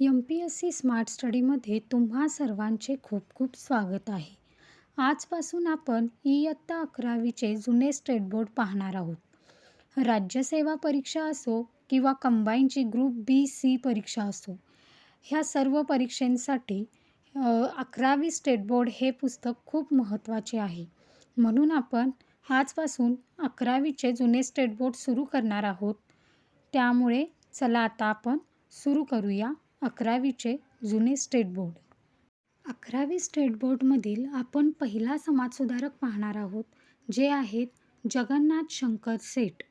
M P S C smart स्टडीमध्ये तुम्हा सर्वांचे खूप खूप स्वागत आहे. आजपासून आपण इयत्ता अकरावीचे जुने स्टेट बोर्ड पाहणार आहोत. राज्यसेवा परीक्षा असो किंवा कंबाईनची ग्रुप बी सी परीक्षा असो ह्या सर्व परीक्षांसाठी अकरावी स्टेट बोर्ड हे पुस्तक खूप महत्त्वाचे आहे. म्हणून आपण आजपासून अकरावीचे जुने स्टेट बोर्ड सुरू करणार आहोत. त्यामुळे चला आता आपण सुरू करूया. अकरावीचे जुने स्टेट बोर्ड. अकरावी स्टेट बोर्डमधील आपण पहिला समाजसुधारक पाहणार आहोत जे आहेत जगन्नाथ शंकर सेठ.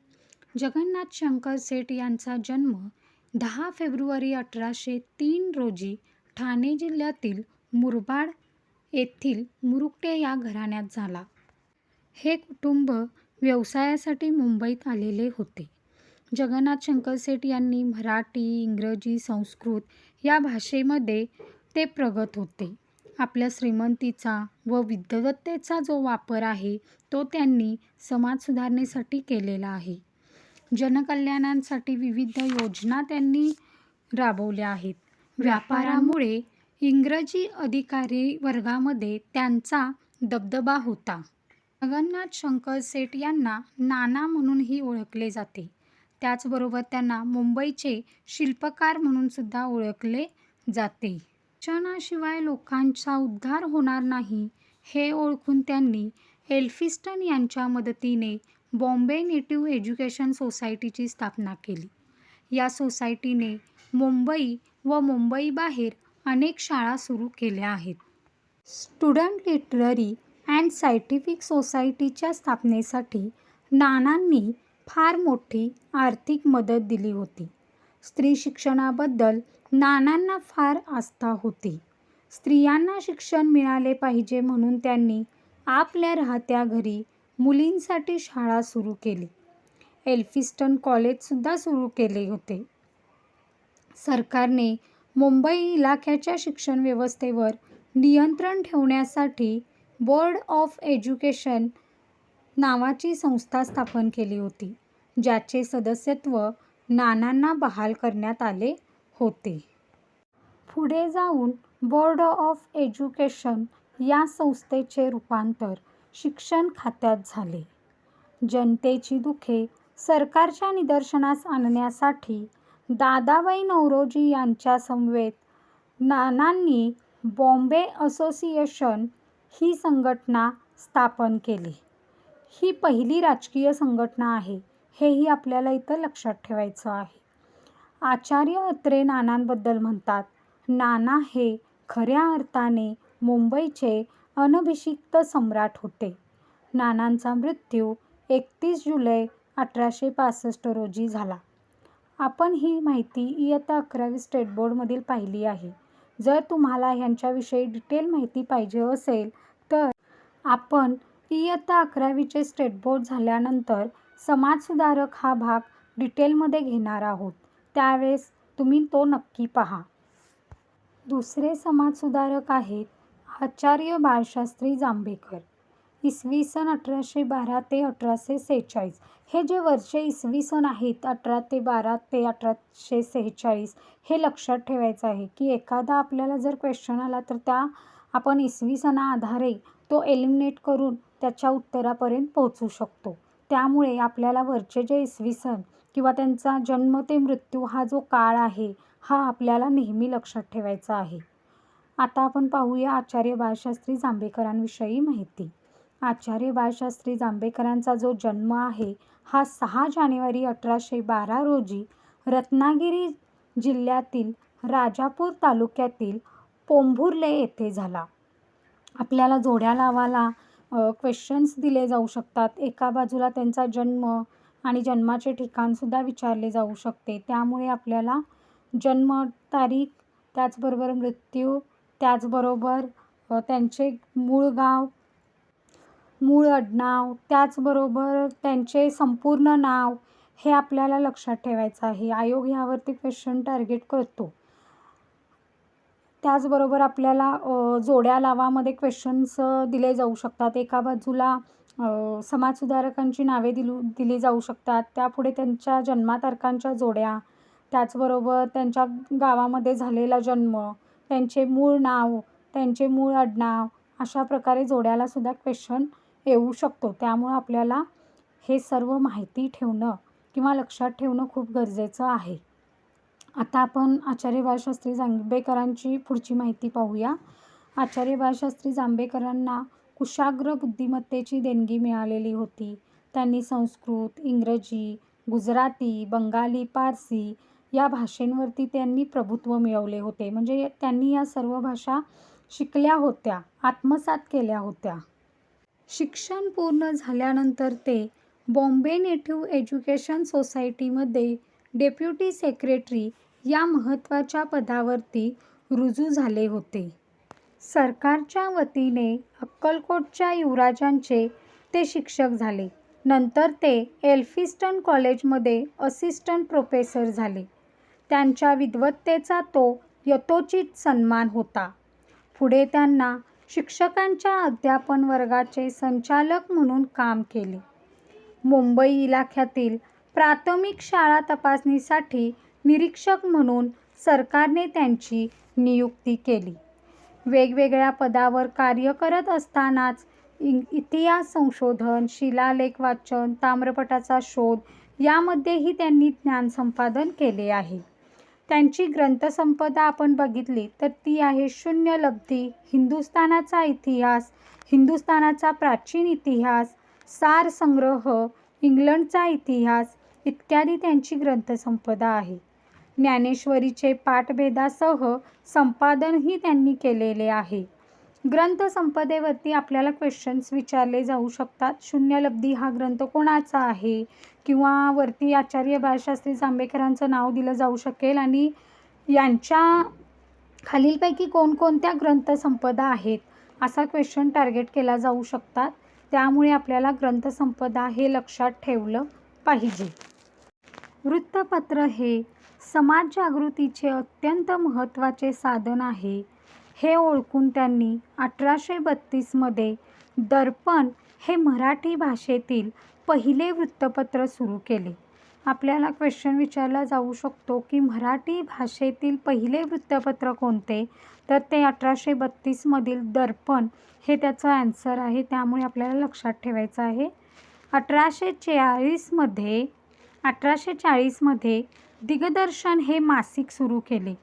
जगन्नाथ शंकर सेठ यांचा जन्म दहा फेब्रुवारी अठराशे तीन रोजी ठाणे जिल्ह्यातील मुरबाड येथील मुरुकटे या घराण्यात झाला. हे कुटुंब व्यवसायासाठी मुंबईत आलेले होते. जगन्नाथ शंकर सेठ यांनी मराठी इंग्रजी संस्कृत या भाषेमध्ये ते प्रगत होते. आपल्या श्रीमंतीचा व विद्वत्तेचा जो वापर आहे तो त्यांनी समाज सुधारणेसाठी केलेला आहे. जनकल्याणांसाठी विविध योजना त्यांनी राबवल्या आहेत. व्यापारामुळे इंग्रजी अधिकारी वर्गामध्ये त्यांचा दबदबा होता. जगन्नाथ शंकर सेठ यांना नाना म्हणूनही ओळखले जाते. त्याचबरोबर त्यांना मुंबईचे शिल्पकार म्हणून सुद्धा ओळखले जाते. शिक्षणाशिवाय लोकांचा उद्धार होणार नाही हे ओळखून त्यांनी एल्फिस्टन यांच्या मदतीने बॉम्बे नेटिव्ह एज्युकेशन सोसायटीची स्थापना केली. या सोसायटीने मुंबई व मुंबईबाहेर अनेक शाळा सुरू केल्या आहेत. स्टुडंट लिटररी अँड सायंटिफिक सोसायटीच्या स्थापनेसाठी नानांनी फार मोठी आर्थिक मदत दिली होती. स्त्री शिक्षणाबद्दल नानांना फार आस्था होती. स्त्रियांना शिक्षण मिळाले पाहिजे म्हणून त्यांनी आपल्या राहत्या घरी मुलींसाठी शाळा सुरू केली. एल्फिस्टन कॉलेजसुद्धा सुरू केले होते. सरकारने मुंबई इलाख्याच्या शिक्षण व्यवस्थेवर नियंत्रण ठेवण्यासाठी बोर्ड ऑफ एज्युकेशन नावाची संस्था स्थापन केली होती ज्याचे सदस्यत्व नानांना बहाल करण्यात आले होते. पुढे जाऊन बोर्ड ऑफ एज्युकेशन या संस्थेचे रूपांतर शिक्षण खात्यात झाले. जनतेची दुःखे सरकारच्या निदर्शनास आणण्यासाठी दादाबाई नौरोजी यांच्या समवेत नानांनी बॉम्बे असोसिएशन ही संघटना स्थापन केली. ही पहिली राजकीय संघटना आहे हेही आपल्याला इथं लक्षात ठेवायचं आहे. आचार्य अत्रे नानांबद्दल म्हणतात नाना हे खऱ्या अर्थाने मुंबईचे अनभिषिक्त सम्राट होते. नानांचा मृत्यू एकतीस जुलै अठराशे पासष्ट रोजी झाला. आपण ही माहिती इयत्ता अकरावी स्टेट बोर्डमधील पाहिली आहे. जर तुम्हाला ह्यांच्याविषयी डिटेल माहिती पाहिजे असेल तर आपण इयत्ता अकरावीचे स्टेट बोर्ड झाल्यानंतर समाजसुधारक हा भाग डिटेलमध्ये घेणार आहोत. त्यावेळेस तुम्ही तो नक्की पहा. दुसरे समाजसुधारक आहेत आचार्य बाळशास्त्री जांभेकर. इसवी सन अठराशे बारा ते अठराशे सेहेचाळीस. हे जे वर्षे इसवी सन आहेत अठरा ते बारा ते अठराशे सेहेचाळीस हे लक्षात ठेवायचं आहे की एखादा आपल्याला जर क्वेश्चन आला तर त्या आपण इसवी सणा आधारे तो एलिमिनेट करून त्याच्या उत्तरापर्यंत पोहोचू शकतो. त्यामुळे आपल्याला वरचे जे इसवी सन किंवा त्यांचा जन्म ते मृत्यू हा जो काळ आहे हा आपल्याला नेहमी लक्षात ठेवायचा आहे. आता आपण पाहूया आचार्य बाळशास्त्री जांभेकरांविषयी माहिती. आचार्य बाळशास्त्री जांभेकरांचा जो जन्म आहे हा सहा जानेवारी अठराशे बारा रोजी रत्नागिरी जिल्ह्यातील राजापूर तालुक्यातील पोंभुर्ले येथे झाला. आपल्याला जोड्या लावाला क्वेश्चन्स दिले जाऊ शकतात. एका बाजूला त्यांचा जन्म आणि जन्माचे ठिकाणसुद्धा विचारले जाऊ शकते. त्यामुळे आपल्याला जन्म तारीख त्याचबरोबर मृत्यू त्याचबरोबर त्यांचे मूळ गाव मूळ आडनाव त्याचबरोबर त्यांचे संपूर्ण नाव हे आपल्याला लक्षात ठेवायचं आहे. आयोग ह्यावरती क्वेश्चन टार्गेट करतो. त्याचबरोबर आपल्याला जोड्या लावामध्ये क्वेश्चन्स दिले जाऊ शकतात. एका बाजूला समाजसुधारकांची नावे दिलू दिली जाऊ शकतात. त्यापुढे त्यांच्या जन्मतारखांच्या जोड्या त्याचबरोबर त्यांच्या गावामध्ये झालेला जन्म त्यांचे मूळ नाव त्यांचे मूळ आडनाव अशा प्रकारे जोड्यालासुद्धा क्वेश्चन येऊ शकतो. त्यामुळं आपल्याला हे सर्व माहिती ठेवणं किंवा लक्षात ठेवणं खूप गरजेचं आहे. आता आपण आचार्य बाळशास्त्री जांभेकरांची पुढची माहिती पाहूया. आचार्य बाळशास्त्री जांभेकरांना कुशाग्र बुद्धिमत्तेची देणगी मिळालेली होती. त्यांनी संस्कृत इंग्रजी गुजराती बंगाली पारसी या भाषेंवरती त्यांनी प्रभुत्व मिळवले होते. म्हणजे त्यांनी या सर्व भाषा शिकल्या होत्या आत्मसात केल्या होत्या. शिक्षण पूर्ण झाल्यानंतर ते बॉम्बे नेटिव्ह एज्युकेशन सोसायटीमध्ये डेप्युटी सेक्रेटरी या महत्त्वाच्या पदावरती रुजू झाले होते. सरकारच्या वतीने अक्कलकोटच्या युवराजांचे ते शिक्षक झाले. नंतर ते एल्फिस्टन कॉलेजमध्ये असिस्टंट प्रोफेसर झाले. त्यांच्या विद्वत्तेचा तो यथोचित सन्मान होता. पुढे त्यांना शिक्षकांच्या अध्यापन वर्गाचे संचालक म्हणून काम केले. मुंबई इलाख्यातील प्राथमिक शाळा तपासणीसाठी निरीक्षक म्हणून सरकारने त्यांची नियुक्ती केली. वेगवेगळ्या पदावर कार्य करत असतानाच इतिहास संशोधन शिलालेख वाचन ताम्रपटाचा शोध यामध्येही त्यांनी ज्ञान संपादन केले आहे. त्यांची ग्रंथसंपदा आपण बघितली तर ती आहे शून्य लब्धी हिंदुस्थानाचा इतिहास हिंदुस्थानाचा प्राचीन इतिहास सार संग्रह इंग्लंडचा इतिहास इत्यादी त्यांची ग्रंथसंपदा आहे. ज्ञानेश्वरीचे पाठभेदासह संपादनही त्यांनी केलेले आहे. ग्रंथसंपदेवरती आपल्याला क्वेश्चन्स विचारले जाऊ शकतात. शून्यलब्धी हा ग्रंथ कोणाचा आहे? किंवा वरती आचार्य बाळशास्त्री जांभेकरांचं नाव दिलं जाऊ शकेल? आणि यांच्या खालीलपैकी कोणकोणत्या ग्रंथसंपदा आहेत? असा क्वेश्चन टार्गेट केला जाऊ शकतात. त्यामुळे आपल्याला ग्रंथसंपदा हे लक्षात ठेवलं पाहिजे. वृत्तपत्र हे समाज जागृतीचे अत्यंत महत्त्वाचे साधन आहे. हे ओळखून त्यांनी अठराशे बत्तीसमध्ये दर्पण हे मराठी भाषेतील पहिले वृत्तपत्र सुरू केले. आपल्याला क्वेश्चन विचारला जाऊ शकतो की मराठी भाषेतील पहिले वृत्तपत्र कोणते? तर ते अठराशे बत्तीसमधील दर्पण हे त्याचं ॲन्सर आहे त्यामुळे आपल्याला लक्षात ठेवायचं आहे. अठराशे चाळीसमध्ये अठराशे चाळीसमध्ये दिग्दर्शन हे मासिक सुरू केले.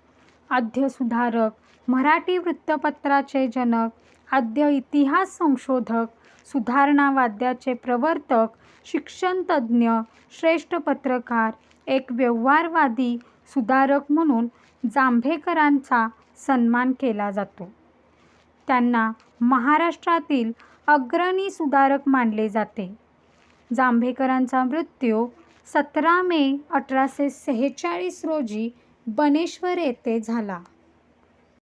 आद्य सुधारक मराठी वृत्तपत्राचे जनक आद्य इतिहास संशोधक सुधारणावाद्याचे प्रवर्तक शिक्षणतज्ज्ञ श्रेष्ठ पत्रकार एक व्यवहारवादी सुधारक म्हणून जांभेकरांचा सन्मान केला जातो. त्यांना महाराष्ट्रातील अग्रणी सुधारक मानले जाते. जांभेकरांचा मृत्यू सतरा मे अठराशे सेहेचाळीस रोजी बनेश्वर येथे झाला.